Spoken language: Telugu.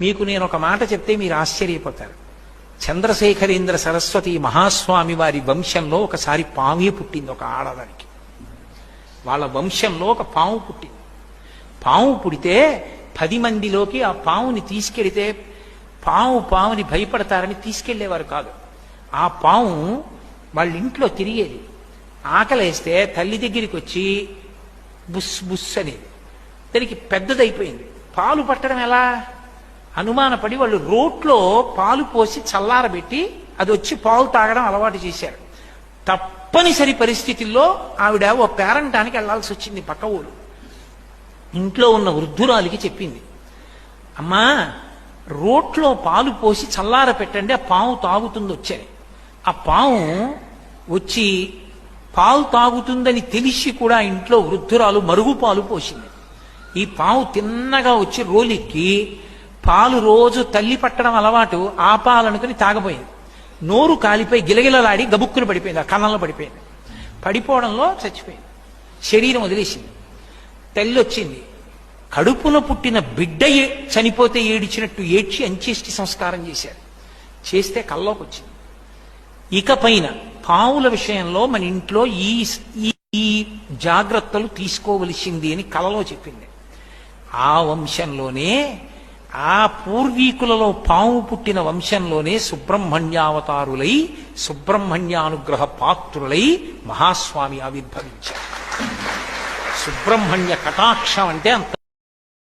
మీకు నేను ఒక మాట చెప్తే మీరు ఆశ్చర్యపోతారు. చంద్రశేఖరేంద్ర సరస్వతి మహాస్వామి వారి వంశంలో ఒకసారి పామే పుట్టింది ఒక ఆడదానికి. వాళ్ళ వంశంలో ఒక పాము పుట్టింది. పాము పుడితే పది మందిలోకి ఆ పాముని తీసుకెడితే పాము పాముని భయపడతారని తీసుకెళ్ళేవారు కాదు. ఆ పాము వాళ్ళ ఇంట్లో తిరిగేది. ఆకలేస్తే తల్లి దగ్గరికి వచ్చి బుస్ బుస్ అనేది. దానికి పెద్దదైపోయింది. పాలు పట్టడం ఎలా? అనుమానపడి వాళ్ళు రోట్లో పాలు పోసి చల్లారబెట్టి అది వచ్చి పాలు తాగడం అలవాటు చేశారు. తప్పనిసరి పరిస్థితుల్లో ఆవిడ ఓ పేరంటానికి వెళ్ళాల్సి వచ్చింది పక్క ఊరు. ఇంట్లో ఉన్న వృద్ధురాలికి చెప్పింది అమ్మా రోట్లో పాలు పోసి చల్లార పెట్టండి ఆ పాము తాగుతుంది వచ్చాయి ఆ పాము వచ్చి పాలు తాగుతుందని తెలిసి కూడా ఇంట్లో వృద్ధురాలు మరుగు పాలు పోసింది. ఈ పాము తిన్నగా వచ్చి రోలిక్కి పాలు రోజు తల్లి పట్టడం అలవాటు ఆ పాలనుకుని తాగబోయింది. నోరు కాలిపోయి గిలగిలలాడి గబుక్కులు పడిపోయింది ఆ కన్నంలో పడిపోయింది. పడిపోవడంలో చచ్చిపోయింది. శరీరం వదిలేసింది. తల్లి వచ్చింది కడుపున పుట్టిన బిడ్డ ఏ- చనిపోతే ఏడిచినట్టు ఏడ్చి అంచేష్టి సంస్కారం చేశారు. చేస్తే కల్లోకి వచ్చింది ఇక పైన పావుల విషయంలో మన ఇంట్లో ఈ- ఈ జాగ్రత్తలు తీసుకోవలసింది అని కలలో చెప్పింది. ఆ వంశంలోనే ఆ పూర్వీకులలో పాము పుట్టిన వంశంలోనే సుబ్రహ్మణ్యావతారులై సుబ్రహ్మణ్యానుగ్రహ పాత్రులై మహాస్వామి ఆవిర్భవించారు. సుబ్రహ్మణ్య కటాక్షం అంటే అంత